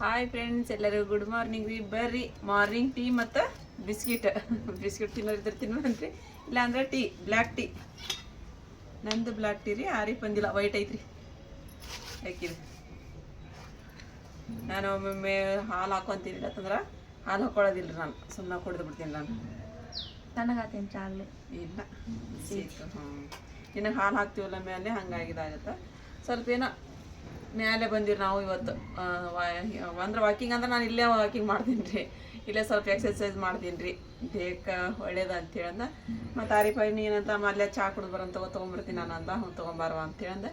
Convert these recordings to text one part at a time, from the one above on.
Hi friends ಎಲ್ಲರಿಗೂ good morning ರೀ. ಬರ್ರಿ ಮಾರ್ನಿಂಗ್ ಟೀ ಮತ್ತು ಬಿಸ್ಕಿಟ್. ಬಿಸ್ಕಿಟ್ ತಿನ್ನೋರು ಇದ್ರೆ ತಿನ್ನೋಣಂತ್ರಿ ಇಲ್ಲಾಂದ್ರೆ ಟೀ ಬ್ಲ್ಯಾಕ್ ಟೀ ನಂದು ಬ್ಲ್ಯಾಕ್ ಟೀ ರೀ ಆರಿ ಬಂದಿಲ್ಲ. ವೈಟ್ ಐತ್ರಿ. ಹಾಕಿರಿ. ನಾನು ಒಮ್ಮೊಮ್ಮೆ ಹಾಲು ಹಾಕೊಂತೀನಿ ಅಂತಂದ್ರೆ ಹಾಲು ಹಾಕೊಳ್ಳೋದಿಲ್ಲ ರೀ ನಾನು. ಸುಮ್ಮನೆ ಕುಡಿದು ಬಿಡ್ತೀನಿ ನಾನು. ತಣ್ಣಗಾತೀನಿ ಚಾಲೆ ಇಲ್ಲ. ಸೀತು ಹ್ಞೂ ಇನ್ನು ಹಾಲು ಹಾಕ್ತೀವಲ್ಲ ಮೇಲೆ ಹಂಗಾಗಿದಾಗತ್ತೆ. ಸ್ವಲ್ಪ ಏನೋ ಮೇಲೆ ಬಂದಿರಿ ನಾವು ಇವತ್ತು. ಅಂದ್ರೆ ವಾಕಿಂಗ್ ಅಂದ್ರೆ ನಾನು ಇಲ್ಲೇ ವಾಕಿಂಗ್ ಮಾಡ್ತೀನಿ ರೀ ಇಲ್ಲೇ ಸ್ವಲ್ಪ ಎಕ್ಸರ್ಸೈಸ್ ಮಾಡ್ತೀನಿ ರೀ ದೇಹಕ್ಕೆ ಒಳ್ಳೇದು ಅಂತೇಳಿ ಅಂದ ಮತ್ತು ಆರಿಪಾಯಿ ನೀನಂತ ಅಲ್ಲೇ ಚಾ ಕುಡಿದು ಬರಂತ ತೊಗೊಂಬರ್ತೀನಿ ನಾನು ಅಂದ. ಹ್ಞೂ ತೊಗೊಂಬಾರವ ಅಂತೇಳಿ ಅಂದ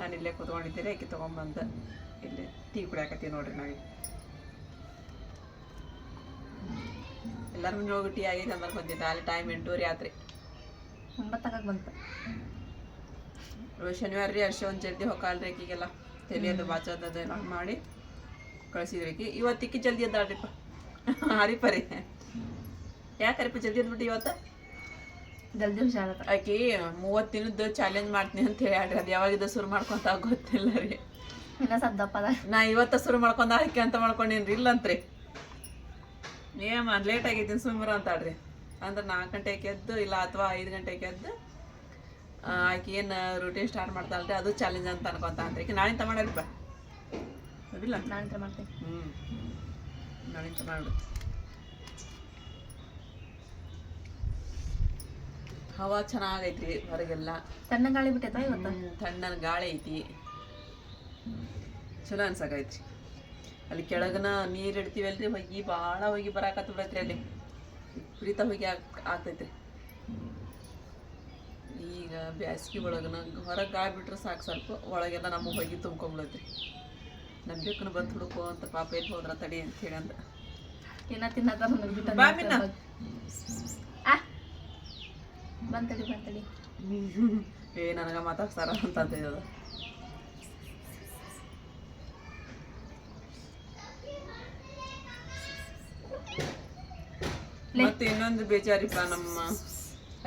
ನಾನು ಇಲ್ಲೇ ಕೂತ್ಕೊಂಡಿದ್ದೀರಿ ಆಕೆ ತೊಗೊಂಬಂದು ಇಲ್ಲೇ ಟೀ ಕುಡಿಯಾಕತ್ತೀವಿ ನೋಡ್ರಿ ನಾವು ಎಲ್ಲರೂ ಮುಂದೆ ಹೋಗಿ ಟೀ ಆಗೈತೆ ಅಂದ್ರೆ ಬಂದಿದ್ದೆ. ಅಲ್ಲಿ ಟೈಮ್ ಎಂಟೂವರೆ ಆತ್ರಿ. ಒಂಬತ್ತಕ್ಕೆ ಬಂತು. ಶನಿವಾರ ರೀ ಒಂದು ಜಲ್ದಿ ಹೋಗಲ್ರಿ ಆಕಿಗೆಲ್ಲ. ತಲೆಯದು ಬಾಚೋದದು ಎಲ್ಲ ಮಾಡಿ ಕಳಿಸಿದ್ರಿ ಆಕಿ ಇವತ್ತಿಕ್ಕಿ ಜಲ್ದಿ ಎದ್ದಾಳ್ರಿಪ್ಪ. ಹರಿಪ ರೀ ಯಾಕರಿಪ್ಪ ಜಲ್ದಿ ಎದ್ಬಿಟ್ಟು ಇವತ್ತು? ಜಲ್ದಿ ಆಕಿ ಮೂವತ್ತು ದಿನದ್ದು ಚಾಲೆಂಜ್ ಮಾಡ್ತೀನಿ ಅಂತ ಹೇಳಿ ಆಡ್ರಿ ಅದು ಯಾವಾಗಿದ್ದ ಶುರು ಮಾಡ್ಕೊಂತ ಗೊತ್ತಿಲ್ಲ ರೀ. ನಾ ಇವತ್ತ ಶುರು ಮಾಡ್ಕೊಂಡ ಆಕೆ ಅಂತ ಮಾಡ್ಕೊಂಡೇನ್ರಿ? ಇಲ್ಲಂತ್ರಿ ಏಮ ಲೇಟ್ ಆಗಿದ್ದೀನಿ ಸುಮ್ರ ಅಂತಾಡ್ರಿ ಅಂದ್ರೆ ನಾಲ್ಕು ಗಂಟೆಗೆ ಎದ್ದು ಇಲ್ಲ ಅಥವಾ ಐದು ಗಂಟೆಗೆ ಎದ್ದು ಆಕಿ ಏನು ರೂಟೀನ್ ಸ್ಟಾರ್ಟ್ ಮಾಡ್ತಾಳೆ ಅದು ಚಾಲೆಂಜ್ ಅಂತ ಅನ್ಕೊಂತ ಅಂತ ಆಕಿ ನಾಳಿಂತ ಮಾಡಲ್ರಿಪ್ಪ ಅದಿಲ್ಲ ನಾಳೆ ಮಾಡ್ತೀನಿ. ಹ್ಞೂ ನಾಳೆ ಮಾಡು. ಹವಾ ಚೆನ್ನಾಗೈತಿ ಹೊರಗೆಲ್ಲ. ತಣ್ಣ ಗಾಳಿ ಬಿಟ್ಟೈತಾ ಇವತ್ತು? ತಣ್ಣನ ಗಾಳಿ ಐತಿ. ಚಲೋ ಅನ್ಸಕೈತಿ ಅಲ್ಲಿ ಕೆಳಗನ ನೀರ್ ಇಡ್ತೀವಲ್ರಿ ಹೋಗಿ ಭಾಳ ಹೋಗಿ ಬರಾಕತ್ತ ಬಿಡತ್ರಿ ಅಲ್ಲಿ. ಕುಡಿತಾ ಹೋಗಿ ಆಗ್ ಆಗ್ತೈತ್ರಿ. ಈಗ ಬ್ಯಾಸ್ಗಿ ಒಳಗನ ಹೊರಗೆ ಗಾಳಿ ಬಿಟ್ರೆ ಸಾಕು ಸ್ವಲ್ಪ ಒಳಗೆಲ್ಲ ನಮ್ಮ ಹೊಗೆ ತುಂಬ್ಕೊಂಬಿಡತ್ರಿ. ನಮ್ಮ ಬೇಕನ ಬಂದು ಹುಡುಕೋ ಅಂತ ಪಾಪ ಎಲ್ಲಿ ಹೋದ್ರ ತಡಿ ಅಂತ ಹೇಳಿ ಅಂದ ಇನ್ನ ತಿನ್ನತ್ತ ನನಗೆ ಬಿಟ್ಟ ಬಾ ಮಿನ್ನ. ಆ ಬಂತಡಿ ಬಂತಡಿ ಏ ನನಗೆ ಮಾತಾಡ್ತಾರ ಅಂತ ಅಂತಿದ್ದದ ಮತ್ತೆ ಇನ್ನೊಂದು ಬೇಜಾರಿಪ್ಪ ನಮ್ಮ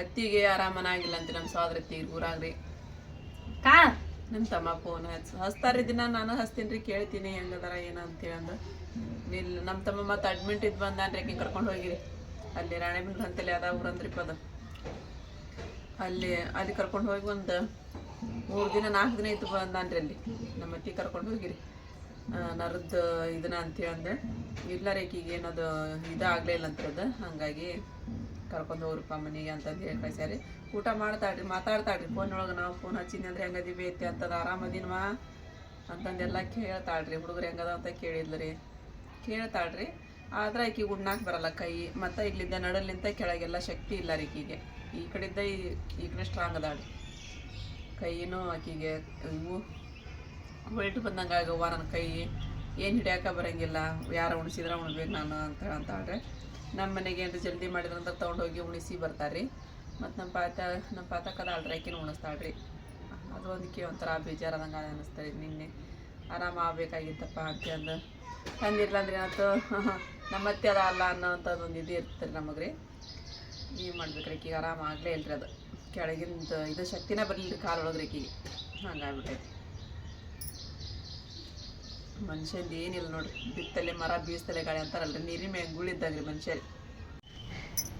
ಅತ್ತಿಗೆ ಆರಾಮನಾಗಿಲ್ಲ ಅಂತ ನಮ್ಮ ಸೋದರತ್ತಿಗೆ ಊರಾಗ್ರಿ. ಕಾ. ನಮ್ಮ ತಮ್ಮ ಫೋನ್ ಹಚ್ಚು ಹಚ್ತಾರಿ ದಿನ ನಾನು ಹಸ್ತೀನಿ ರೀ ಕೇಳ್ತೀನಿ ಹೆಂಗದಾರ ಏನು ಅಂತೇಳಿ ಅಂದ. ಇಲ್ಲ ನಮ್ಮ ತಮ್ಮ ಮತ್ತೆ ಅಡ್ಮಿಟ್ ಇದ್ದು ಬಂದ ಆಕಿ ಕರ್ಕೊಂಡು ಹೋಗಿರಿ. ಅಲ್ಲಿ ರಾಣೆಬೆನ್ನೂರು ಅಂತಲ್ಲಿ ಅದ ಊರಂದ್ರಿಪ್ಪ ಅದು ಅಲ್ಲಿ ಅಲ್ಲಿ ಕರ್ಕೊಂಡು ಹೋಗಿ ಒಂದು ಮೂರು ದಿನ ನಾಲ್ಕು ದಿನ ಇತ್ತು ಬಂದಾನ್ರಿ ಅಲ್ಲಿ. ನಮ್ಮ ಅತ್ತಿ ಕರ್ಕೊಂಡು ಹೋಗಿರಿ. ನರದ್ದು ಇದನ್ನ ಅಂತೇಳಿ ಅಂದೆ. ಇಲ್ಲ ರೇಖಿಗೆ ಏನದು ಇದಾಗಲೇ ಇಲ್ಲ ಅದು. ಹಾಗಾಗಿ ಕರ್ಕೊಂಡು ಹೋಗ್ರಪ್ಪ ಮನೆಗೆ ಅಂತಂದು ಹೇಳಿ ಕಳಿಸ್ಯಾರಿ ಊಟ ಮಾಡ್ತಾಳ್ರಿ, ಮಾತಾಡ್ತಾಳ್ರಿ. ಫೋನ್ ಒಳಗೆ ನಾವು ಫೋನ್ ಹಚ್ಚಿನಿ ಅಂದ್ರೆ ಹೆಂಗದೀವಿ ಐತಿ ಅಂತಂದು ಆರಾಮದಿನವಾ? ಅಂತಂದೆಲ್ಲ ಕೇಳ್ತಾಳ್ರಿ. ಹುಡುಗರು ಹೆಂಗದ ಅಂತ ಕೇಳಿದ್ಲರಿ. ರೀ ಕೇಳ್ತಾಳ್ರಿ. ಆದ್ರೆ ಆಕೆ ಉಣ್ಣಾಕ್ ಬರಲ್ಲ ಕೈ. ಮತ್ತು ಇಲ್ಲಿದ್ದ ನಡಲಿಂತ ಕೆಳಗೆಲ್ಲ ಶಕ್ತಿ ಇಲ್ಲ ರೀ ಈಕಿಗೆ. ಈ ಕಡೆಯಿಂದ ಈ ಕಡೆ ಸ್ಟ್ರಾಂಗ್ ಅದಾಳ್ರಿ. ಕೈನೂ ಆಕಿಗೆ ಇವು ವೈಟ್ ಬಂದಂಗೆ ಆಗವ್ವ ನನ್ನ ಕೈ. ಏನು ಹಿಡಿಯಾಕ ಬರಂಗಿಲ್ಲ. ಯಾರು ಉಣಿಸಿದ್ರೆ ಉಣ್ಬೇಕು ನಾನು ಅಂತ ಹೇಳ್ತಾಳ್ರಿ. ನಮ್ಮ ಮನೆಗೆ ಏನ್ರಿ ಜಲ್ದಿ ತಗೊಂಡ ಹೋಗಿ ಉಣಿಸಿ ಬರ್ತಾರೆ ಮತ್ತು ನಮ್ಮ ಪಾತ ನಮ್ಮ ಪಾತಕ್ಕದ ಅಲ್ರಿ ಉಣಿಸ್ತಾಳೆ ರೀ ಅದು ಒಂದಕ್ಕೆ ಒಂಥರ ಬೇಜಾರದಂಗೆ ಅನ್ನಿಸ್ತಾರೆ ನಿನ್ನೆ. ಆರಾಮ ಆಗಬೇಕಾಗಿತ್ತಪ್ಪ ಅಂತ ಅಂದು. ತಂದಿರ್ಲ ಅಂದ್ರೆ ಏನಾಯ್ತು? ನಮ್ಮ ಅತ್ತೆ ಅದ ಅಲ್ಲ ಅನ್ನೋಂಥದ್ದು ಒಂದು ಇದು ಇರ್ತದೆ ನಮಗೆ ರೀ ಏನು ಮಾಡ್ಬೇಕ್ರಿ ಆಕಿಗೆ ಆರಾಮ ಆಗಲೇ ಇಲ್ರಿ ಅದು. ಕೆಳಗಿಂದ ಇದು ಶಕ್ತಿನೇ ಬರಲಿಲ್ಲ ಒಳಗ್ರಿ ಆಕಿಗೆ ಹಂಗಾಗ್ಬಿಟ್ಟೈತಿ. ಮನುಷ್ಯಂದು ಏನಿಲ್ಲ ನೋಡ್ರಿ. ಬಿತ್ತಲೆ ಮರ ಬೀಸ್ತಲೆ ಗಾಳಿ ಅಂತಾರಲ್ರಿ. ನೀರಿ ಮ್ಯಾಗ ಗುಳಿದ್ದಂಗ್ರಿ ಮನುಷ್ಯರಿ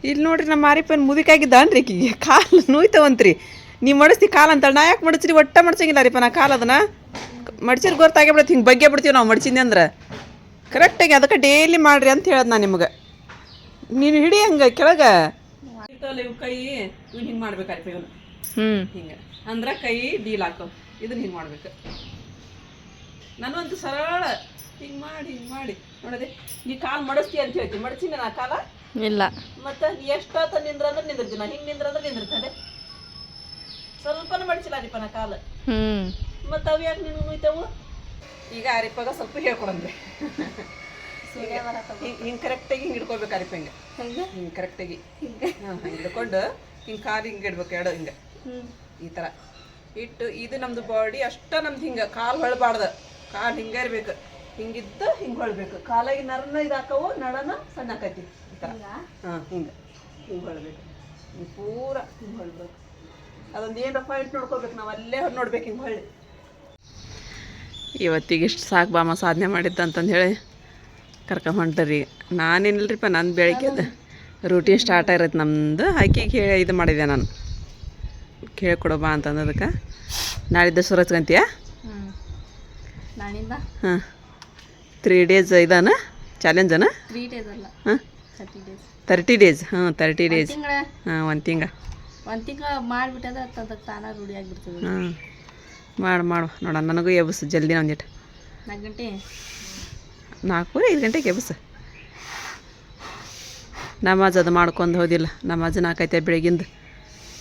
ಇಲ್ಲಿ ನೋಡ್ರಿ ನಮ್ಮ ಮಾರಿಪ್ಪನ ಮುದುಕಾಗಿದ್ದಾನ್ರಿ ಈಕಿಗೆ ಕಾಲು ನೋಯ್ತವಂತ್ರಿ. ನೀವು ಮಡಿಸ್ತಿ ಕಾಲು ಅಂತ ನಾ ಯಾಕೆ ಮಡಿಸ್ರಿ ಒಟ್ಟ ಮಡ್ಸಂಗಿಲ್ಲ ರೀಪ್ಪ ನಾ ಕಾಲು ಅದನ್ನ. ಮಡ್ಸಿರ್ ಗೊತ್ತಾಗೇ ಬಿಡತ್ತೆ ಹಿಂಗೆ ಬಗ್ಗೆ ಬಿಡ್ತೀವಿ ನಾವು ಮಡ್ಸಿದ್ನಿ ಅಂದ್ರೆ. ಕರೆಕ್ಟಾಗಿ ಅದಕ್ಕೆ ಡೈಲಿ ಮಾಡ್ರಿ ಅಂತ ಹೇಳದ್ ನಾನು ನಿಮ್ಗೆ. ನೀನು ಹಿಡಿ ಹಂಗೆ ಕೆಳಗೆ. ಕೈ ಹಿಂಗೆ ಮಾಡ್ಬೇಕಾರಿ ಹ್ಞೂ ಹಿಂಗೆ. ಅಂದ್ರೆ ಕೈ ಡೀಲ್ ಹಾಕೋ. ಇದನ್ನ ಹಿಂಗೆ ಮಾಡ್ಬೇಕು. ನಾನೊಂದು ಸರಳ. ಹಿಂಗೆ ಮಾಡಿ ಹಿಂಗೆ ಮಾಡಿ. ನೋಡದೆ ನೀ ಕಾಲು ಮಡಸ್ತಿ ಅಂತ ಹೇಳ್ತೀನಿ ಮಡಚಿನ ನಾ ಕಾಲ? ಇಲ್ಲ. ಮತ್ತೆ ನೀ ಎಷ್ಟೊತ್ತ ನಿಂದ್ರ ಅಂದ್ರೆ ನಿಂದಿರ್ತೀನಿ. ಹಿಂಗೆ ನಿಂದ್ರ ಅಂದ್ರೆ ನಿಂದಿರ್ತದೆ. ಸ್ವಲ್ಪನೂ ಮಡಿಸಿಲ್ಲ ಅರಿಪ ನಾ ಕಾಲು. ಹ್ಞೂ ಮತ್ತೆ ಅವು ಯಾಕೆ ನೀನು ನೋಯ್ತಾವು ಈಗ ಅರಿಪಾಗ ಸ್ವಲ್ಪ ಹೇಳ್ಕೊಡಂದ್ರೆ ಹಿಂಗೆ ಕರೆಕ್ಟಾಗಿ ಹಿಂಗೆ ಹಿಡ್ಕೊಬೇಕು ಅರಿಪ ಹಿಂಗೆ. ಹಿಂಗ್? ಹಿಂಗೆ ಕರೆಕ್ಟಾಗಿ. ಹಾಂ ಹಿಂಗೆ ಹಿಡ್ಕೊಂಡು ಹಿಂಗೆ ಕಾಲು ಹಿಂಗೆ ಇಡ್ಬೇಕು ಎರಡು ಹಿಂಗೆ. ಈ ಥರ ಇಟ್ಟು ಇದು ನಮ್ದು ಬಾಡಿ ಅಷ್ಟ ನಮ್ದು ಹಿಂಗೆ. ಕಾಲು ಹೊಳಬಾರ್ದು. ಕಾಲು ಹಿಂಗೆ ಇರ್ಬೇಕು. ಹಿಂಗಿದ್ದು ಹಿಂಗೆ ಹೊಳ್ಬೇಕು. ಕಾಲಾಗಿ ನರನ ಇದಾಕವು ನಡನ ಸಣ್ಣ ಆಕೈತಿ ಈ ಥರ ಹಾಂ ಹಿಂಗೆ. ಹಿಂಗೆ ಹೊಳ್ಬೇಕು. ಹಿಂಗೆ ಪೂರ ಹಿಂಗೆ ಹೊಳ್ಬೇಕು. ಅದೊಂದು ಏನರ ಪಾಯಿಂಟ್ ನೋಡ್ಕೋಬೇಕು ನಾವು ಅಲ್ಲೇ ನೋಡ್ಬೇಕು ಹಿಂಗೆ ಹೊಳ್ಳಿ. ಇವತ್ತಿಗೆ ಇಷ್ಟು ಸಾಕು ಬಾಮ ಸಾಧನೆ ಮಾಡಿದ್ದ ಅಂತಂದು ಹೇಳಿ ಕರ್ಕೊಂಡ್ ಹೊಂಟ್ರಿ ನಾನೇನಿಲ್ರಿಪ್ಪ ನಾನು ಅದು ರೂಟೀನ್ ಸ್ಟಾರ್ಟ್ ಆಗಿರತ್ತೆ ನಮ್ಮದು ಆಕೆಗೆ ಹೇಳಿ ಇದು ಮಾಡಿದೆ ನಾನು. ಕೇಳ್ಕೊಡೋ ಬಾ ಅಂತಂದದಕ್ಕೆ ನಾಳಿದ್ದ ನಾಳಿಂದ ಹಾಂ. ತ್ರೀ ಡೇಸ್ ಇದಾನ? ಚಾಲೆಂಜನ ತ್ರೀ ಡೇಸ್ ಅಲ್ಲ. ಹಾಂ. ತರ್ಟಿ ಡೇಸ್ ಹಾಂ ತರ್ಟಿ ಡೇಸ್ ಹಾಂ ಒಂದು ತಿಂಗ ಒಂದು ತಿಂಗಳ ಮಾಡಿಬಿಟ್ಟದ ಅದಕ್ಕೆ ರೂಢಿ ಆಗಿಬಿಡ್ತದೆ. ಹಾಂ. ಮಾಡು ಮಾಡು. ನೋಡ ನನಗೂ ಎಬ್ಸು ಜಲ್ದಿನ ಒಂದಿಟ್ಟು ನಾಲ್ಕು ಗಂಟೆ? ನಾಲ್ಕೂವರೆ ಐದು ಗಂಟೆಗೆ ಎಬ್ಸು ನಮಾಜ್ ಅದು ಮಾಡ್ಕೊಂಡು ಹೋದಿಲ್ಲ. ನಮಾಜ್ ನಾಲ್ಕೈತೆ ಬೆಳಗಿಂದ.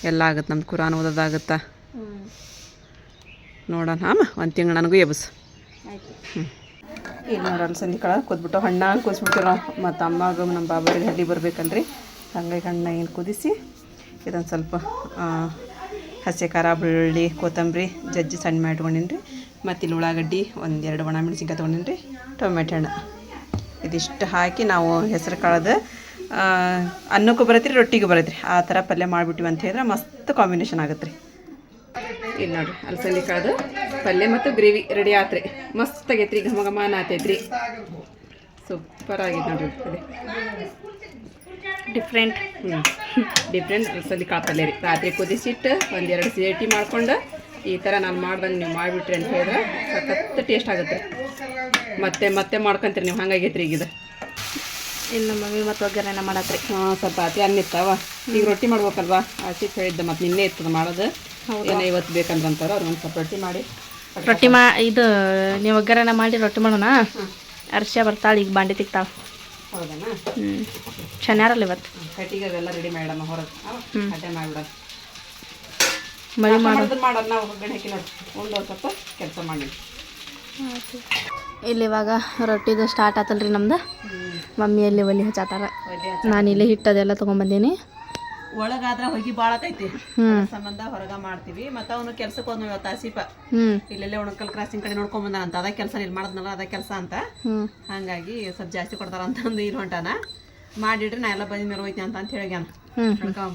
ಎಲ್ಲ ಆಗುತ್ತೆ ನಮ್ದು ಕುರಾನ್ ಓದೋದಾಗುತ್ತಾ ನೋಡೋಣ. ಆಮ ಒಂದು ತಿಂಗಳು ನನಗೂ ಎಬ್ಸು ಇಲ್ಲಿ ನೋಡಲ್ಲ ಸಂಧಿ ಕಳ ಕುದ್ಬಿಟ್ಟು ಹಣ್ಣಾಗಿ ಕುದಿಸ್ಬಿಡ್ತೀವಿ ನಾವು ಮತ್ತು ಅಮ್ಮಾಗ ನಮ್ಮ ಬಾಬಾರಿಗೆ ಹಳ್ಳಿ ಬರ್ಬೇಕಲ್ರಿ ಹಂಗಾಗಿ ಹಣ್ಣ ಏನು ಕುದಿಸಿ, ಇದೊಂದು ಸ್ವಲ್ಪ ಹಸಿ ಖಾರ, ಬೆಳ್ಳುಳ್ಳಿ, ಕೊತ್ತಂಬರಿ, ಜಜ್ಜಿ ಸಣ್ಣ ಮಾಡಿ ಇಟ್ಕೊಂಡಿನಿ ರೀ ಮತ್ತು ಇಲ್ಲಿ ಉಳ್ಳಾಗಡ್ಡಿ ಒಂದು ಎರಡು ಒಣ ಮೆಣಸಿನ್ಕಾಯಿ ತೊಗೊಂಡಿನಿ ರೀ ಟೊಮೆಟೊ ಹಣ್ಣು. ಇದಿಷ್ಟು ಹಾಕಿ ನಾವು ಹೆಸರು ಕಾಳದ ಅನ್ನಕ್ಕೂ ಬರತ್ರಿ, ರೊಟ್ಟಿಗೂ ರೀ ಆ ಥರ ಪಲ್ಯ ಮಾಡಿಬಿಟ್ಟಿವಿ ಅಂತ ಹೇಳಿದ್ರೆ ಮಸ್ತ್ ಕಾಂಬಿನೇಷನ್ ಆಗುತ್ತೆ ರೀ ಇಲ್ಲಿ ನೋಡ್ರಿ ಅಲಸಂದಿ ಕಾಳು ಪಲ್ಯ ಮತ್ತು ಗ್ರೇವಿ ರೆಡಿ ಆತ್ರಿ. ಮಸ್ತ್ ಆಗೈತ್ರಿ ಘಮ ಘಮ ಆತೈತ್ರಿ. ಸೂಪರ್ ಆಗಿದೆ ನೋಡ್ರಿ ಅದೇ ಡಿಫ್ರೆಂಟ್ ಹ್ಞೂ ಡಿಫ್ರೆಂಟ್ ಅಲಸಂದಿ ಕಾಳು ಪಲ್ಯ ರೀ. ರಾತ್ರಿ ಕುದಿಸಿಟ್ಟು ಒಂದೆರಡು ಸೇಟಿ ಮಾಡ್ಕೊಂಡು ಈ ಥರ ನಾನು ಮಾಡ್ದಂಗೆ ನೀವು ಮಾಡಿಬಿಟ್ರಿ ಅಂತ ಹೇಳಿದ್ರೆ ಸಖತ್ ಟೇಸ್ಟ್ ಆಗುತ್ತೆ. ಮತ್ತೆ ಮತ್ತೆ ಮಾಡ್ಕೊಂತೀರಿ ನೀವು. ಹಂಗಾಗೈತ್ರಿ ಈಗ ಇದು. ಇನ್ನು ನಮ್ಮ ಮಮ್ಮಿ ಮತ್ತು ಒಗ್ಗರಣೆ ಮಾಡತ್ರಿ. ಹಾಂ ಸ್ವಲ್ಪ ಅತಿ ಅನ್ನಿತ್ತವ ಈಗ ರೊಟ್ಟಿ ಮಾಡ್ಬೇಕಲ್ವಾ? ಆಚೆ ಹೇಳಿದ್ದೆ ಮತ್ತು ನಿನ್ನೆ ಇರ್ತದೆ ಮಾಡೋದು. ಏನೋ ಇವತ್ತು ಬೇಕಂದ್ರೆ ಅಂತಾರೆ ಅವ್ರಿಗೆ ಸ್ವಲ್ಪ ರೊಟ್ಟಿ ಮಾಡಿ. ರೊಟ್ಟಿ ಮಾ ಇದು ನೀವು ಒಗ್ಗರಣೆ ಮಾಡಿ ರೊಟ್ಟಿ ಮಾಡೋಣ? ಅರ್ಶ ಬರ್ತಾಳೆ ಈಗ ಬಾಂಡಿ ತಿಕ್ತಾಳ. ಹೌದಾ ಹ್ಞೂ ಚೆನ್ನಾರಲ್ಲ ಇವತ್ತು? ಕಟ್ಟಿಗೆ ಅವೆಲ್ಲ ರೆಡಿ ಮಾಡಮ್ಮ ಹೊರಗೆ. ಅಡ್ಡೆ ಮಾಡಿಬಿಡ ಮಳಿ ಮಾಡೋದು ನಾವು ಒಗ್ಗರಣೆ ಹಾಕಿ ನೋಡಿ. ಒಂದು ಸ್ವಲ್ಪ ಕೆಲಸ ಮಾಡಿ. ಇಲ್ಲಿ ಇವಾಗ ರೊಟ್ಟಿದು ಸ್ಟಾರ್ಟ್ ಆತಲ್ರಿ ನಮ್ದು. ಮಮ್ಮಿ ಅಲ್ಲಿ ಒಲಿ ಹಚ್ಚಾತಾರ. ನಾನು ಇಲ್ಲಿ ಹಿಟ್ಟು ಅದೆಲ್ಲ ತೊಗೊಂಬಂದೀನಿ ಒಳಗಾದ್ರೆ ಹೊಗಿ ಬಾಳತೈತಿ ಸಂಬಂಧ ಹೊರಗ ಮಾಡ್ತೀವಿ. ಮತ್ತ ಅವನು ಕೆಲ್ಸಕ್ಕೆ ಹೋದ್ನು ಇವತ್ತು ಆಸಿಪ. ಇಲ್ಲೆಲ್ಲ ಉಣಕಲ್ ಕ್ರಾಸಿಂಗ್ ಕಡೆ ನೋಡ್ಕೊಂಡ್ ಬಂದ ಅಂತ. ಅದ ಕೆಲಸ ಇಲ್ಲಿ ಮಾಡದ್ನಲ್ಲ ಅದ ಕೆಲಸ ಅಂತ. ಹಂಗಾಗಿ ಸ್ವಲ್ಪ ಜಾಸ್ತಿ ಕೊಡ್ತಾರ ಅಂತಂದು ಇಲ್ಲಿ ಹೊಂಟಾನ ಮಾಡಿಡ್ರಿ ನಾ ಎಲ್ಲ ಬಂದ ಮೇಲೆ ಹೋಯ್ತೀನಿ ಅಂತ ಅಂತ ಹೇಳ್ಯಾನ.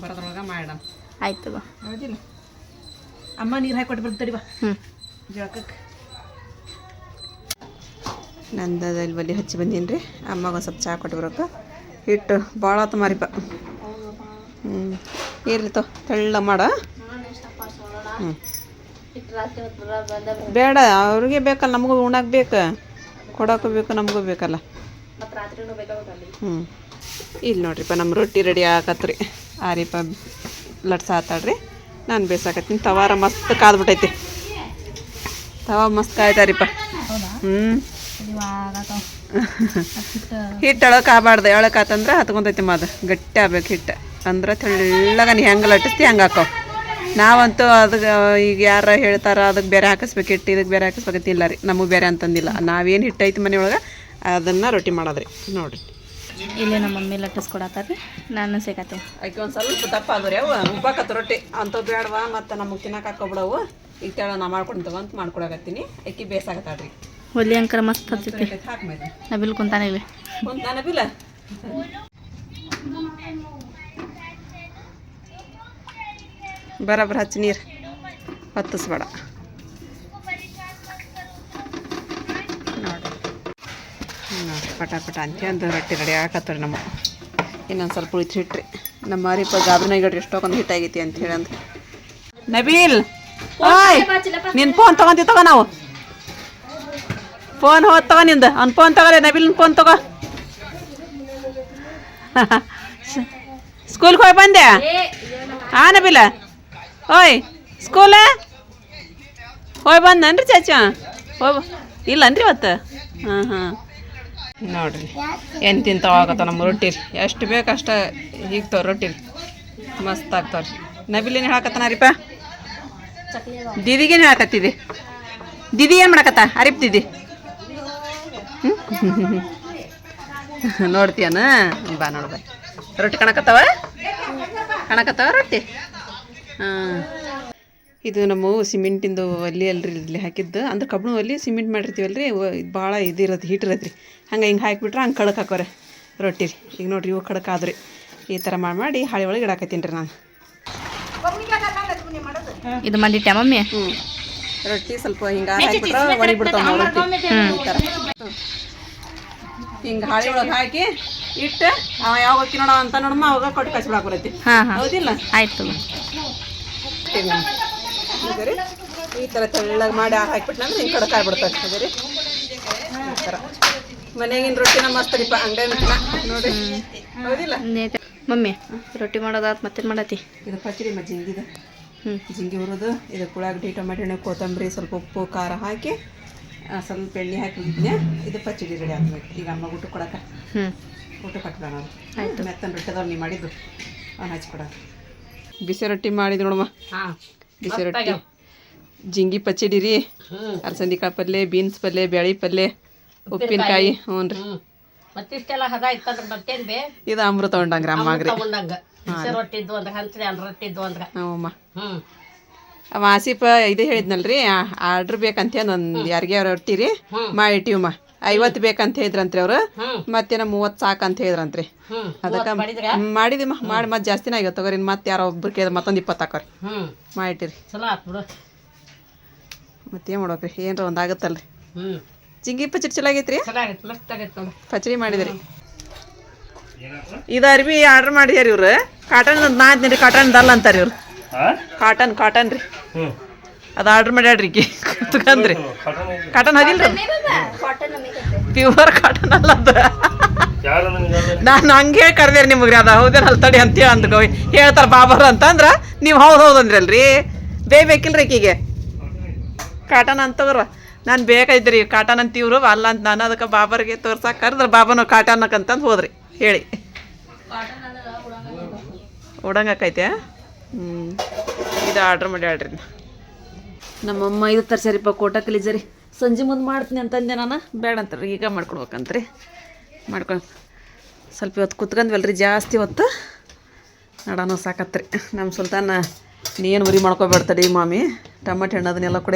ಬರೋದ್ರೊಳಗ ಮಾಡಮ್ ಆಯ್ತು ಹೌದಿಲ್ಲ. ಅಮ್ಮ ನೀರು ಹಾಕಿ ಕೊಟ್ಟು ಬಾ. ನಂದದ ಜಳಕಕ್ಕೆ ಬಲಿ ಬಲ್ಲಿ ಹಚ್ಚಿ ಬಂದೀನಿ ರೀ ಅಮ್ಮಗೆ ಒಂದು ಸ್ವಲ್ಪ ಚಹಾ ಕೊಟ್ಟು ಬರೋಕೆ. ಹಿಟ್ಟು ಭಾಳ ಆತು ಮಾರಿಪ. ಹ್ಞೂ ಇರ್ಲಿ ತೋ ತೆಳ್ಳ ಮಾಡ. ಹ್ಞೂ ಬೇಡ ಅವ್ರಿಗೆ ಬೇಕಲ್ಲ ನಮಗೂ ಉಣಕ್ಕೆ ಬೇಕು. ಕೊಡೋಕ್ಕೂ ಬೇಕು ನಮಗೂ ಬೇಕಲ್ಲ. ಹ್ಞೂ ಇಲ್ಲಿ ನೋಡ್ರಿಪ್ಪ ನಮ್ಮ ರೊಟ್ಟಿ ರೆಡಿ ಆಗತ್ರಿ. ಆರಿಪ್ಪ ಲಟ್ಸ ಆತಾಡ್ರಿ ನಾನು ಬೇಸಾಕತ್ತೀನಿ. ತವಾರ ಮಸ್ತ್ ಕಾದ್ಬಿಟ್ಟೈತಿ ತವ ಮಸ್ತ್ ಕಾಯ್ತಾರಿಪ್ಪ. ಹ್ಞೂ ಹಿಟ್ಟು ಎಳಕ್ ಆಗಬಾರ್ದು. ಎಳಕ್ಕೆ ಆತಂದ್ರೆ ಹತ್ಕೊಂತೈತಿ ಮದ. ಗಟ್ಟಿ ಆಗ್ಬೇಕು ಹಿಟ್ಟು. ಅಂದ್ರೆ ತೆಳ್ಳಗ ನೀ ಹೆಂಗೆ ಲಟ್ಟಿಸ್ತಿ ಹಂಗೆ ಹಾಕೋ. ನಾವಂತೂ ಅದಕ್ಕೆ ಈಗ ಯಾರ ಹೇಳ್ತಾರ ಅದಕ್ಕೆ ಬೇರೆ ಹಾಕಿಸ್ಬೇಕು ಹಿಟ್ಟು ಇದಕ್ಕೆ ಬೇರೆ ಹಾಕಿಸ್ಬೇಕಂತ ಇಲ್ಲ ರೀ ನಮಗೆ ಬೇರೆ ಅಂತಂದಿಲ್ಲ. ನಾವೇನು ಹಿಟ್ಟೈತಿ ಮನೆಯೊಳಗೆ ಅದನ್ನು ರೊಟ್ಟಿ ಮಾಡೋದ್ರಿ. ನೋಡಿರಿ. ಇಲ್ಲೇ ನಮ್ಮ ಮಮ್ಮಿ ಲಟ್ಟಿಸ್ಕೊಡತ್ತಾರ್ರಿ ನಾನು ಸಿಗತ್ತೆ ಆಕೆ ಒಂದು ಸ್ವಲ್ಪ ದಪ್ಪ ಆದ್ರಿ ಅವ ಉಬ್ಬಾಕತ್ತ ರೊಟ್ಟಿ ಅಂಥವು ಬೇಡವಾ ಮತ್ತು ನಮಗೆ ತಿನ್ನಕ್ಕೆ ಹಾಕೋಬಿಡವು. ಈಗ ತೆಳ ನಾ ಮಾಡ್ಕೊಂಡು ಅಂತ ಮಾಡ್ಕೊಡಕತ್ತೀನಿ ಅಕ್ಕಿ ಬೇಸಾಗತ್ತಾಳ್ರಿ ಒಲಿ ಅಂಕರ ಮಸ್ತ್ ಬಿಲ್ ನಬಿಲ್ ಕುಂತಾನೆ ಇಲ್ಲಿ ಒಂದು ಬರಬ್ರ ಹಚ್ಚಿ ನೀರು ಹತ್ತಿಸ್ಬೇಡ. ನೋಡಿ. ಪಟ ಪಟ ಅಂತ ಒಂದು ರೊಟ್ಟಿ ರೆಡಿ ಹಾಕತ್ತಾರೆ ನಮ್ಮ. ಇನ್ನೊಂದು ಸ್ವಲ್ಪ ಉಳಿತು ಹಿಟ್ರಿ ನಮ್ಮ ಮಾರಿಪ್ಪ ಗಾಬ್ರಿನಾಗ ಇಡ್ರಿ ಎಷ್ಟೊಂದು ಹಿಟ್ಟಾಗೈತಿ ಅಂತ ಹೇಳಿ ಅಂದ್ರೆ. ನಬೀಲ್, ಓಯ್ ನಿನ್ನ ಫೋನ್ ತಗೊಂತಿ ತಗೋ ನಾವು. ಫೋನ್ ಹೋದ್ ತಗೋ ನಿಂದು. ಅವ್ನ ಫೋನ್ ತಗೋರಿ ನಬೀಲ್ ಫೋನ್ ತಗೋ. ಸ್ಕೂಲ್ಗೆ ಹೋಗಿ ಬಂದೆ? ಆ, ನಬೀಲ? ಓಯ್ ಸ್ಕೂಲ? ಹೋಯ್ ಬಂದನ್ರಿ ಚಾಚಾ? ಹೋಗ್ ಇಲ್ಲನ್ರಿ ಇವತ್ತು? ಹಾಂ ಹಾಂ ನೋಡ್ರಿ ಏನು ತಿಂತಾವಾಗತ್ತ ನಮ್ಮ ರೊಟ್ಟಿ. ಎಷ್ಟು ಬೇಕು ಅಷ್ಟು ಹೀಗ್ತಾವ ರೊಟ್ಟಿ. ಮಸ್ತ್ ಆಗ್ತಾವ್ರಿ. ನಬಿಲೇನು ಹೇಳಕತ್ತನಾರಿಪ್ಪ? ದಿದಿಗೇನು ಹೇಳಕತ್ತಿದಿ? ದಿದಿ ಏನು ಮಾಡಕತ್ತ? ಅರಿಪ್ ದೀದಿ. ನೋಡ್ತೀಯನ? ಬಾ ನೋಡ್ಬ ರೊಟ್ಟಿ ಕಣಕತ್ತವ? ಕಣಕತ್ತವ ರೊಟ್ಟಿ? ಹಾಂ. ಇದು ನಮ್ಮ ಸಿಮೆಂಟಿಂದು ಒಲೆ ಅಲ್ರಿ ಇಲ್ಲಿ ಹಾಕಿದ್ದು. ಅಂದ್ರೆ ಕಬ್ಬಣ ಅಲ್ಲಿ ಸಿಮೆಂಟ್ ಮಾಡಿರ್ತೀವಲ್ರಿ ಇದು ಭಾಳ ಇದು ಇರತ್ತೆ ಹೀಟ್ ಇರತ್ತೆ ರೀ. ಹಂಗೆ ಹಿಂಗೆ ಹಾಕಿಬಿಟ್ರೆ ಹಂಗೆ ಕಡಕ್ ಹಾಕೋರೆ ರೊಟ್ಟಿ ರೀ. ಈಗ ನೋಡ್ರಿ ಇವು ಕಡಕ್ ಆದ್ರಿ. ಈ ಥರ ಮಾಡಿ ಮಾಡಿ ಹಾಳೆ ಒಳಗೆ ಇಡಾಕತ್ತೀನಿ ರೀ ನಾನು. ಇದು ಮಾಡಿಟ್ಟೆ ಮಮ್ಮಿ? ರೊಟ್ಟಿ ಸ್ವಲ್ಪ ಹಿಂಗೆ ಹಾಕಿಬಿಟ್ರೆ ಬಿಡ್ತಾವ ಈ ಹಿಂಗೆ ಹಾಳೆ ಒಳಗೆ ಹಾಕಿ ಇಟ್ಟು ಅವ ಯಾವಾಗ ನೋಡವ ಅಂತ ನೋಡಮ್ಮ ಅವಾಗ ಕೊಟ್ಟು ಹಾಂ ಹಾಂ. ಹೌದಿಲ್ಲ? ಆಯ್ತು ಹಿಂಗೆ ರೀ ಈ ಥರ ತೆಳ್ಳಗೆ ಮಾಡಿ ಹಾಕ್ಬಿಟ್ನಂದ್ರೆ ಹಿಂಗೆ ಕಡಕ್ ಆಗ್ಬಿಡ್ತದೆ. ರೀ ಈ ಥರ ಮನೆಗಿನ ರೊಟ್ಟಿನ ಮಸ್ತ್ ರೀಪ ಅಂಗಡಿ ನೋಡಿ. ಹೌದಿಲ್ಲ? ಮಮ್ಮಿ ರೊಟ್ಟಿ ಮಾಡೋದಾತ್ ಮತ್ತೇನು ಮಾಡತ್ತಿ? ಇದು ಪಚಡಿ ಮಜ್ಜಿಗೆ ಜಿಂಗಿದ. ಹ್ಞೂ ಜಿಂಗಿ ಹುರಿದು ಇದು ಉಳ್ಳಾಗಡ್ಡಿ ಟೊಮೆಟೊ ಹಣ್ಣು ಕೊತ್ತಂಬರಿ ಸ್ವಲ್ಪ ಉಪ್ಪು ಖಾರ ಹಾಕಿ ಸ್ವಲ್ಪ ಎಣ್ಣೆ ಹಾಕಿದ್ನೆ ಇದು ಪಚ್ಚಡಿ ರೆಡಿ ಆಗ್ಬೇಕು ಈಗ ಅಮ್ಮ ಊಟ ಕೊಡಕ್ಕೆ. ಹ್ಞೂ ಊಟ ಕಟ್ಬೇಡ ಆಯ್ತು. ಮೆತ್ತನ ರೊಟ್ಟಿದವ್ರು ನೀವು ಮಾಡಿದ್ದು. ಅವ್ನು ಹಚ್ಕೊಡ ಬಿಸಿ ರೊಟ್ಟಿ ಮಾಡಿದ್ ನೋಡಮ್ಮ. ಬಿಸಿ ರೊಟ್ಟಿ. ಜಿಂಗಿ ಪಚ್ಚಡಿ ರೀ ಅಲಸಂದಿ ಕಾಳು ಪಲ್ಯ ಬೀನ್ಸ್ ಪಲ್ಯ ಬೇಳೆ ಪಲ್ಯ ಉಪ್ಪಿನಕಾಯಿ ಹ್ಞೂ ರೀ ಮತ್ತಿಷ್ಟೆಲ್ಲ ಹದ ಇತ್ತಂದ್ರ ಮತ್ತೇನ್ ಬೇ? ಇದು ಅಮೃತ ಉಂಡಂಗ್ರಿ ಅಮ್ಮಾಗ್ರಿ ತಗೊಂಡಂಗ ಬಿಸಿ ರೊಟ್ಟಿ ಇದ್ವು ಅಂದ್ರ ಹಂಚ್ರಿ ಅನ್ನ ರೊಟ್ಟಿ ಇದ್ವು ಅಂದ್ರ ಹ್ಞೂಮ್ಮ. ಅವ ಆಸಿಪ ಇದು ಹೇಳಿದ್ನಲ್ರಿ ಆರ್ಡ್ರ್ ಬೇಕಂತ ಒಂದು ಯಾರಿಗೆ ರೊಟ್ಟಿ ರೀ ಮಾಡಿಟ್ಟಿವಮ್ಮ ಐವತ್ತು ಬೇಕಂತ ಹೇಳಿದ್ರಂತ್ರಿ ಅವ್ರು. ಮತ್ತೇನ ಮೂವತ್ತು ಸಾಕಂತ ಹೇಳಿದ್ರಂತ್ರಿ. ಅದಕ್ಕ ಅದಕ್ಕೆ ಮಾಡಿದಿ ಮಾಡಿದಿಮ್ಮ ಮಾಡಿ ಮತ್ತೆ ಜಾಸ್ತಿನ ಆಗ್ಯಾವ ತಗೋರಿ. ಮತ್ತೆ ಯಾರೋ ಒಬ್ರು ಕೇಳಿದ ಮತ್ತೊಂದು ಇಪ್ಪತ್ತು ಹಾಕೋರಿ. ಹ್ಮ್. ಮಾಡಿಟ್ಟಿರಿ. ಮತ್ತೇನು ಮಾಡ್ಬೇಕ್ರಿ? ಏನ್ರ ಒಂದು ಆಗತ್ತಲ್ರಿ. ಚಿಂಗಿ ಪಚಡಿ ಚಲೋ ಆಗೈತ್ರಿ ಪಚಡಿ ಮಾಡಿದ್ರಿ. ಇದು ಅರ್ಬಿ ಆರ್ಡರ್ ಮಾಡಿದ್ಯಾರ ಇವ್ರು? ಕಾಟನ್ ನಾ ಅಂತೀನಿ ಕಾಟನ್ ದಲ್ ಅಂತಾರೆ ಇವ್ರು. ಕಾಟನ್ ಕಾಟನ್ ರೀ. ಅದು ಆರ್ಡ್ರ್ ಮಾಡ್ಯಾಡ್ರಿ ಕುತ್ಕಂದ್ರಿ ಕಾಟನ್ ಅದಿಲ್ರಿ ಪ್ಯೂರ್ ಕಾಟನ್ ಅಲ್ಲ ಅದು. ನಾನು ಹಂಗೆ ಹೇಳಿ ನಿಮಗೆ ನಿಮಗೆ ಅದು ಅಲ್ಲಿ ತಡಿ ಅಂತೇಳಿ ಅಂದ್ಕೋ ಹೇಳ್ತಾರೆ ಬಾಬರ್ ಅಂತಂದ್ರೆ ನೀವು ಹೌದು ಹೌದು ಅಂದ್ರಲ್ರಿ. ಬೇ ಬೇಕಿಲ್ರಿ ಈಕಿಗೆ? ಕಾಟನ್ ಅಂತವ್ರ ನಾನು ಬೇಕಾಯ್ತ್ರಿ ಕಾಟನ್ ಅಂತ ಇವ್ರು ಅಲ್ಲ ಅಂತ ನಾನು ಅದಕ್ಕೆ ಬಾಬರ್ಗೆ ತೋರ್ಸಕ್ಕೆ ಕರೆದ್ರೆ ಬಾಬನ ಕಾಟನ್ ಅಂತಂದು ಹೋದ್ರಿ. ಹೇಳಿ. ಉಡಂಗಕ್ಕೈತೆ ಹ್ಞೂ ಇದು ಆರ್ಡ್ರ್ ಮಾಡಿ ಹೇಳ್ರಿ ನಮ್ಮಮ್ಮ ಇದು ತರ್ಸರಿಪ್ಪ ಕೋಟ ಕಲಿಜರಿ ಸಂಜೆ ಮುಂದೆ ಮಾಡ್ತೀನಿ ಅಂತಂದೆ ನಾನು. ಬೇಡ ಅಂತಾರೆ ಈಗ ಮಾಡ್ಕೊಡ್ಬೇಕಂತ್ರಿ ಮಾಡ್ಕೊಂಡು ಸ್ವಲ್ಪ ಇವತ್ತು ಕುತ್ಕೊಂಡ್ವಲ್ರಿ ಜಾಸ್ತಿ ಹೊತ್ತು. ನಡಾನು ಸಾಕತ್ರಿ. ನಮ್ಮ ಸುಲ್ತಾನ ನೀನು ಉರಿ ಮಾಡ್ಕೊಬೇಡ್ತಡಿ ಮಾಮಿ. ಟಮಾಟೆ ಹಣ್ಣು ಅದನ್ನೆಲ್ಲ ಕೂಡ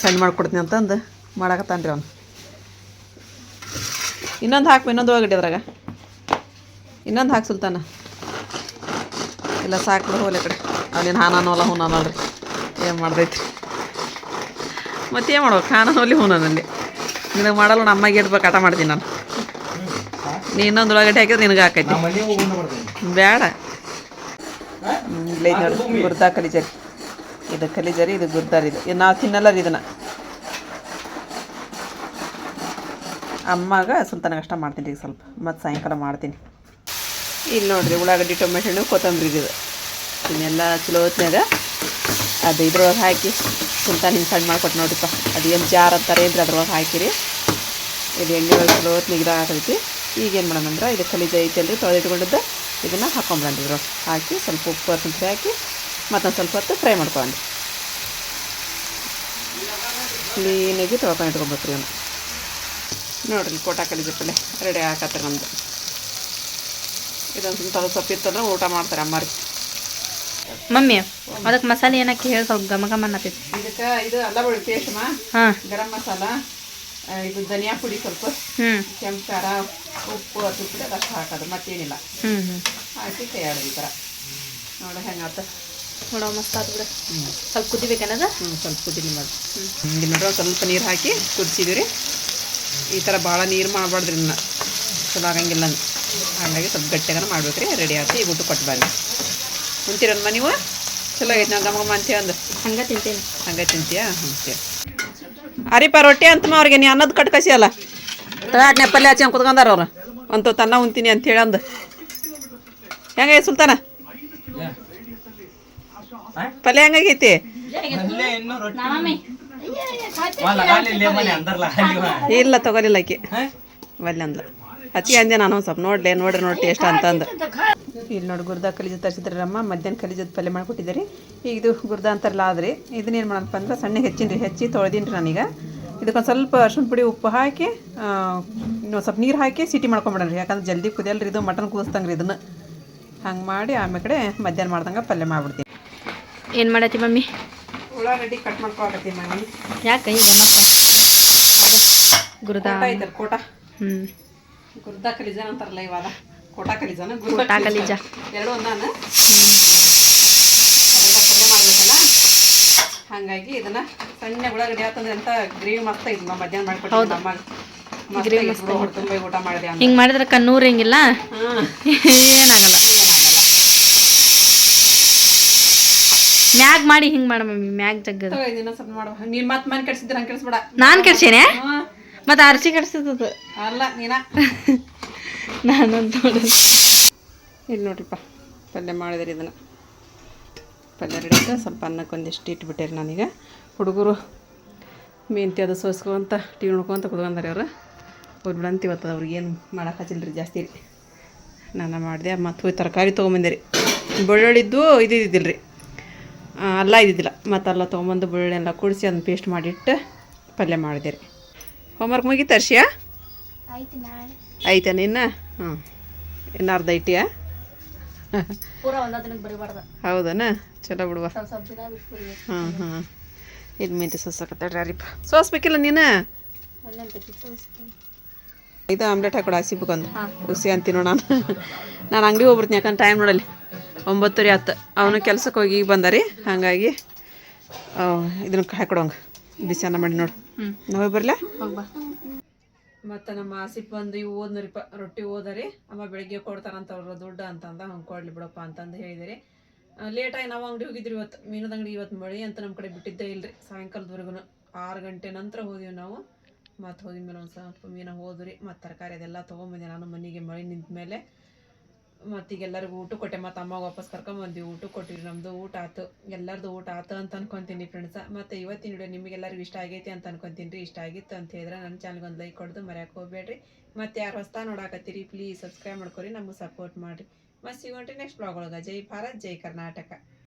ಸಣ್ಣ ಮಾಡ್ಕೊಡ್ತೀನಿ ಅಂತಂದು ಮಾಡಾಕತ್ತಾನ್ರಿ ಅವನು. ಇನ್ನೊಂದು ಹಾಕು, ಇನ್ನೊಂದು ಒಳಗಡೆ ಅದ್ರಾಗ. ಇನ್ನೊಂದು ಹಾಕಿ ಸುಲ್ತಾನ. ಇಲ್ಲ ಸಾಕು ಹೋಗ್ಲಿ ಕಡೆ. ಅವನೇನು ಹಾನ ಅಲ್ಲ ಅನ್ನೋಲ್ರಿ ಏನು ಮಾಡ್ದೈತ್ರಿ. ಮತ್ತೇನು ಮಾಡುವ ಹಾನ ಅನ್ನೋಲಿ ಹೂ ಅನ್ನಲಿ ನಿನಗೆ ಮಾಡಲ್ಲ ನಮ್ಮ ಅಮ್ಮಗೆ ಇಡ್ಬೇಕು ಆಟ ಮಾಡ್ತೀನಿ ನಾನು. ನೀ ಇನ್ನೊಂದು ಉಳ್ಳಾಗಡ್ಡಿ ಹಾಕಿದ್ರೆ ನಿನಗೆ ಹಾಕೈತಿ. ಬೇಡ. ಹ್ಮ್, ಇಲ್ಲೇ ಐತೆ ನೋಡಿ ಗುರ್ದಾ ಕಲಿಜರಿ. ಇದು ಕಲಿಜರಿ ಇದು ಗುರ್ದಾರಿ ಇದು. ನಾವು ತಿನ್ನಲ್ಲ ರೀ ಇದನ್ನು. ಅಮ್ಮಾಗ ಸುಲ್ತಾನ ಅಷ್ಟ ಮಾಡ್ತೀನಿ ಈಗ ಸ್ವಲ್ಪ. ಮತ್ತು ಸಾಯಂಕಾಲ ಮಾಡ್ತೀನಿ. ಇಲ್ಲಿ ನೋಡ್ರಿ ಉಳ್ಳಾಗಡ್ಡಿ ಟೊಮೆಟೊ ಹಣ್ಣು ಕೊತ್ತಂಬರಿ ಇದು. ಇದನ್ನೆಲ್ಲ ಚಲೋ ಹೊತ್ನ್ಯಾಗ ಅದು ಇದ್ರೊಳಗೆ ಹಾಕಿ ಸುಲ್ತಾನ್ ಹಿಂಗೆ ಸಣ್ಣ ಮಾಡಿಕೊಟ್ಟು ನೋಡ್ರಿಪ್ಪ ಅದು ಏನು ಜಾರ್ ಅಂತಾರೆ ಇದ್ರೆ ಅದ್ರೊಳಗೆ ಹಾಕಿರಿ. ಇದು ಎಣ್ಣೆ ಒಳಗೆ ಚಲೋ ಹೊತ್ನಾಗ ಈಗೇನು ಈಗ ಏನು ಮಾಡೋಣ ಅಂದ್ರೆ ಇದು ಕಲಿಜ ಐತಲ್ರಿ ತೊಳೆದಿಟ್ಕೊಂಡಿದ್ದು. ಇದನ್ನು ಹಾಕೊಂಬಂದಿದ್ರು ಹಾಕಿ ಸ್ವಲ್ಪ ಉಪ್ಪು ಪುಡಿ ಹಾಕಿ ಮತ್ತೊಂದು ಸ್ವಲ್ಪ ಹೊತ್ತು ಫ್ರೈ ಮಾಡ್ಕೊಂಡು. ಕ್ಲೀನಾಗಿ ತೊಳ್ಕೊಂಡು ಇಟ್ಕೊಬೇಕ್ರಿ ಅವನು ನೋಡಿರಿ ಕೋಟ ಕಲಿಜ ಪಲ್ಲೆ ರೆಡಿ ಹಾಕತ್ತಾರೆ ನಮ್ಮದು ಇದೊಂದು ಸ್ವಲ್ಪ ಸೊಪ್ಪಿತ್ತಂದ್ರೆ ಊಟ ಮಾಡ್ತಾರೆ ಅಮ್ಮಾರಿ ಮಮ್ಮಿ ಅದಕ್ಕೆ ಮಸಾಲೆ ಏನಕ್ಕೆ ಹೇಳಿ ಸ್ವಲ್ಪ ಘಮ ಘಮ ಅನ್ನತೈತಿ. ಇದಕ್ಕೆ ಇದು ಅಲ್ಲ ಪೇಸ್ಟ್ ಹಾಂ. ಗರಂ ಮಸಾಲ ಇದು ಧನಿಯಾ ಪುಡಿ ಸ್ವಲ್ಪ. ಹ್ಞೂ ಕೆಂಪು ಖಾರ ಉಪ್ಪು ಅದು ಪುಡಿ ಅದಷ್ಟು ಹಾಕೋದು ಮತ್ತೇನಿಲ್ಲ. ಹ್ಞೂ ಹ್ಞೂ ಹಾಕಿ ತಯಾರು ಈ ಥರ. ನೋಡ ಹೆಂಗಾತ ನೋಡೋ ಮಸ್ತ್ ಆತು ಬಿಡ. ಹ್ಞೂ ಸ್ವಲ್ಪ ಕುದಿಬೇಕನ್ನದ ಹ್ಞೂ ಸ್ವಲ್ಪ ಕುದಿನಿ ಮಾಡಿ. ಹಿಂಗೆ ನೋಡ್ರಿ ಸ್ವಲ್ಪ ನೀರು ಹಾಕಿ ಕುದಿಸಿದ್ವಿ ರೀ. ಈ ಥರ ಭಾಳ ನೀರು ಮಾಡಬಾರ್ದ್ರಿ ಇನ್ನು ಚಲೋ ಆಗಂಗಿಲ್ಲ. ಹಾಗಾಗಿ ಸ್ವಲ್ಪ ಗಟ್ಟಿಯಾಗ ಮಾಡ್ಬೇಕು ರೀ ರೆಡಿ ಆಯ್ತು. ಈಗ ಊಟ ಕೊಟ್ಟು ಬನ್ನಿ ಕುಂತೀರಮ್ಮ ನೀವು? ಚಲೋ ಆಗೈತೆ ನಾವು ಗಮಗಮ ಮಂತಿ ಅಂದು. ಹಂಗೆ ತಿಂತೀನಿ. ಹಂಗೆ ತಿಂತೀಯಾ? ಹಂಗೆ ಅರಿಪ ರೊಟ್ಟಿ ಅಂತಮ್ಮ ಅವ್ರಿಗೆ ನೀ ಅನ್ನೋದು ಕಟ್ ಕಸಿ ಅಲ್ಲ ತಗಾಟ್ನೆ ಪಲ್ಯ ಹಚ್ಚಿ ಕುತ್ಕೊಂಡಾರ ಅವ್ರು. ಅಂತ ತನ್ನ ಉಂತೀನಿ ಅಂತ ಹೇಳಿ ಅಂದ. ಹೆಂಗ ಸುಲ್ತಾನ? ಪಲ್ಯ ಹೆಂಗಾಗೈತಿ? ಇಲ್ಲ ತಗೋಲಿಲ್ಲ ಆಕಿ. ಒಲ್ಲೆ ಅಂದ್ಲ. ಹಚ್ಚಿ ಅಂದೆ ನಾನು ಸ್ವಲ್ಪ ನೋಡ್ಲೆ ನೋಡ್ರಿ ನೋಡಿ ಟೇಸ್ಟ್ ಅಂತಂದು. ಇಲ್ಲಿ ನೋಡಿ ಗುರ್ದ ಕಲಿಜದ ತರಿಸಿದ್ರೆ ಅಮ್ಮ ಮಧ್ಯಾಹ್ನ ಕಲಿಜದ ಪಲ್ಯ ಮಾಡಿಕೊಟ್ಟಿದ್ದೀರಿ. ಈಗ ಇದು ಗುರ್ದ ಅಂತಾರಲ್ಲ ಆದ್ರಿ ಇದನ್ನೇನು ಮಾಡಪ್ಪ ಅಂದ್ರೆ ಸಣ್ಣ ಹೆಚ್ಚಿನ ರೀ ಹೆಚ್ಚಿ ತೊಳೆದೀನಿ ರೀ ನಾನೀಗ. ಇದಕ್ಕೊಂದು ಸ್ವಲ್ಪ ಅರ್ಶಿನ ಪುಡಿ ಉಪ್ಪು ಹಾಕಿ ಸ್ವಲ್ಪ ನೀರು ಹಾಕಿ ಸಿಟಿ ಮಾಡ್ಕೊಂಬಿಡೋಣ ಯಾಕಂದ್ರೆ ಜಲ್ದಿ ಕುದಿಯಲ್ರಿ ಇದು ಮಟನ್ ಕುದಿಸ್ತಂಗೆ ರೀ ಇದನ್ನು. ಹಂಗೆ ಮಾಡಿ ಆಮೇಲೆ ಕಡೆ ಮಧ್ಯಾಹ್ನ ಮಾಡ್ದಂಗೆ ಪಲ್ಯ ಮಾಡ್ಬಿಡ್ತೀನಿ. ಏನು ಮಾಡತ್ತಿ ಮಮ್ಮಿ? ಉಳ್ಳಾಗಡ್ಡಿ ಕಟ್ ಮಮ್ಮಿ. ಯಾಕೆ ಈಗ ಗುರುದಾ. ಕೋಟ ಐತಲ್ಲ ಕೋಟ. ಹ್ಞೂ ಗುರ್ದ ಅಂತಾರಲ್ಲ ಇವಾಗ. ಕೋಟ ಕಲಿಜಾನ ಕೋಟಾ ಕಲಿಜ. ಎರಡು ಒಂದಾನ? ಅದನ್ನ ಪಲ್ಯ ಮಾಡ್ಬೇಕಲ್ಲ? ಹಾಗಾಗಿ ಇದನ್ನ ಸಣ್ಣ ಉಳ್ಳಾಗಡ್ಡಿ ಆತಂದ್ರೆ ಅಂತ ಗ್ರೇವಿ ಮಸ್ತ್ ನಾವು ಮಧ್ಯಾಹ್ನ ಮಾಡ್ಕೊಟ್ಟು ಊಟ ಮಾಡಿದೆ ಹಿಂಗೆ ಮಾಡಿದ್ರೆ ಕಣ್ಣೂರು ಹಿಂಗಿಲ್ಲ? ಏನಾಗಲ್ಲ. ಮ್ಯಾಗ್ ಮಾಡಿ ಹಿಂಗ್ ಮಾಡ ಮಮ್ಮಿ ಮ್ಯಾಗ್ ಜಗ್ಗದ ಮಾಡುವ ನೀನ್ ಮತ್ ಮನೆ ಕೆಡ್ಸಿದ್ರೆ ಹಂಗೆ ಕೆಡ್ಸ್ಬೇಡ ನಾನು ಕೆಡ್ಸೇನೆ. ಮತ್ತೆ ಅರ್ಸಿ ಕೆಡ್ಸಿದ್ದು ಅಲ್ಲ ನೀನ? ನಾನಂತ ಇಲ್ಲಿ ನೋಡ್ರಿಪ್ಪ ಪಲ್ಯ ಮಾಡಿದ್ರಿ ಇದನ್ನು. ಪಲ್ಯ ಆಯ್ತು? ಸ್ವಲ್ಪ ಅನ್ನಕ್ಕೆ ಒಂದಿಷ್ಟು ಇಟ್ಬಿಟ್ಟೇರಿ ನಾನೀಗ. ಹುಡುಗರು ಮೆಂತಿ ಅದು ಸೋಸ್ಕೊಂತ ಟೀ ನೋಡ್ಕೊಂತ ಕುತ್ಕೊಂಡಾರೆ ಅವರು. ಅವ್ರು ಬಿಡಂತ ಇವತ್ತು ಅವ್ರಿಗೆ ಏನು ಮಾಡೋಕೆ ರೀ ಜಾಸ್ತಿ ನಾನು ಮಾಡಿದೆ ಮತ್ತು ಹೋಗಿ ತರಕಾರಿ ತೊಗೊಂಬಂದೆ ರೀ ಬೆಳ್ಳುಳ್ಳಿದ್ದು ಇದು ಇದ್ದಿದ್ದಿಲ್ಲ ರೀ ಅಲ್ಲ ಇದ್ದಿದ್ದಿಲ್ಲ. ಮತ್ತು ಅಲ್ಲ ತೊಗೊಂಬಂದು ಬೆಳ್ಳುಳ್ಳಿ ಎಲ್ಲ ಕುಡಿಸಿ ಅದನ್ನ ಪೇಸ್ಟ್ ಮಾಡಿಟ್ಟು ಪಲ್ಯ ಮಾಡಿದೆ ರೀ. ಹೋಮ್ವರ್ಕ್ ಮುಗೀತು ಆಯ್ತಾ ನಿನ್ನ? ಹ್ಞೂ ಇನ್ನು ಅರ್ಧ ಇಟ್ಟಿಯಾ? ಹೌದನ? ಚಲೋ ಬಿಡುವ. ಹಾಂ ಹಾಂ ಇದು ಮೆಂತೆ ಸೋಸಕತ್ತಾಳ್ರಿ ಅರಿಪ್ಪ ಸೋಸ್ಬೇಕಿಲ್ಲ ನೀನು? ಇದು ಆಮ್ಲೆಟ್ ಹಾಕೊಡು ಹಸಿಬೇಕೊಂದು ಹುಸಿ ಅಂತೀನೋ ನಾನು. ನಾನು ಅಂಗಡಿ ಹೋಗ್ಬಿಡ್ತೀನಿ ಯಾಕಂದ್ರೆ ಟೈಮ್ ನೋಡಲಿ ಒಂಬತ್ತುವರೆ ಹತ್ತು ಅವನು ಕೆಲ್ಸಕ್ಕೆ ಹೋಗಿ ಈಗ ಬಂದ ರೀ ಹಾಗಾಗಿ ಇದನ್ನ ಹಾಕೊಡೋಂಗೆ ಬಿಸಿ ಅನ್ನ ಮಾಡಿ ನೋಡು. ನಾವೇ ಬರಲೇ? ಮತ್ತು ನಮ್ಮ ಆಸಿಪ್ ಬಂದು ಇವು ಓದ್ನರಿಪ್ಪ ರೊಟ್ಟಿ ಓದರಿ, ಅಮ್ಮ ಬೆಳಿಗ್ಗೆ ಕೊಡ್ತಾರಂತ ಅವ್ರು ದುಡ್ಡು ಅಂತಂದ, ಹಂಗೆ ಕೊಡ್ಲಿ ಬಿಡಪ್ಪ ಅಂತಂದು ಹೇಳಿದಿರಿ. ಲೇಟಾಗಿ ನಾವು ಅಂಗಡಿ ಹೋಗಿದ್ರಿ ಇವತ್ತು, ಮೀನದ ಅಂಗಡಿ ಇವತ್ತು ಮಳೆ ಅಂತ ನಮ್ಮ ಕಡೆ ಬಿಟ್ಟಿದ್ದೇ ಇಲ್ರಿ. ಸಾಯಂಕಾಲದವರೆಗೂ ಆರು ಗಂಟೆ ನಂತರ ಹೋದಿವಿ ನಾವು. ಮತ್ತು ಹೋದ್ಮೇಲೆ ಮೇಲೆ ಒಂದು ಸ್ವಲ್ಪ ಮೀನ ಹೋದ್ರಿ, ಮತ್ತು ತರಕಾರಿ ಅದೆಲ್ಲ ತೊಗೊಂಬಂದೆ ನಾನು ಮನೆಗೆ ಮಳೆ ನಿಂತ ಮೇಲೆ ಮತ್ತು ಈಗ ಎಲ್ಲರಿಗೂ ಊಟ ಕೊಟ್ಟೆ, ಮತ್ತು ಅಮ್ಮ ವಾಪಸ್ ಕರ್ಕೊಂಬಂದ್ವಿ ಊಟ ಕೊಟ್ಟಿರಿ ನಮ್ಮದು ಊಟ ಆತು. ಎಲ್ಲರದು ಊಟ ಆತು ಅಂತ ಅನ್ಕೊಂತೀನಿ ಫ್ರೆಂಡ್ಸ ಮತ್ತು ಇವತ್ತಿನ ವಿಡಿಯೋ ನಿಮಗೆಲ್ಲರಿಗೂ ಇಷ್ಟ ಆಗೈತಿ ಅಂತ ಅನ್ಕೊಂತೀನಿ ರೀ. ಇಷ್ಟ ಆಗಿತ್ತು ಅಂತ ಹೇಳಿದ್ರೆ ನನ್ನ ಚಾನಲ್ಗೆ ಒಂದು ಲೈಕ್ ಕೊಡ್ದು ಮರ್ಯಾಕೆ ಹೋಗ್ಬೇಡ್ರಿ. ಮತ್ತು ಯಾರು ಹೊಸ್ತಾ ನೋಡಾಕತ್ತೀರಿ ಪ್ಲೀಸ್ ಸಬ್ಸ್ಕ್ರೈಬ್ ಮಾಡ್ಕೊರಿ, ನಮಗೆ ಸಪೋರ್ಟ್ ಮಾಡಿರಿ. ಮತ್ತು ಸಿಗೋಣ್ರಿ ನೆಕ್ಸ್ಟ್ ಬ್ಲಾಗ್ ಒಳಗೆ. ಜೈ ಭಾರತ್, ಜೈ ಕರ್ನಾಟಕ.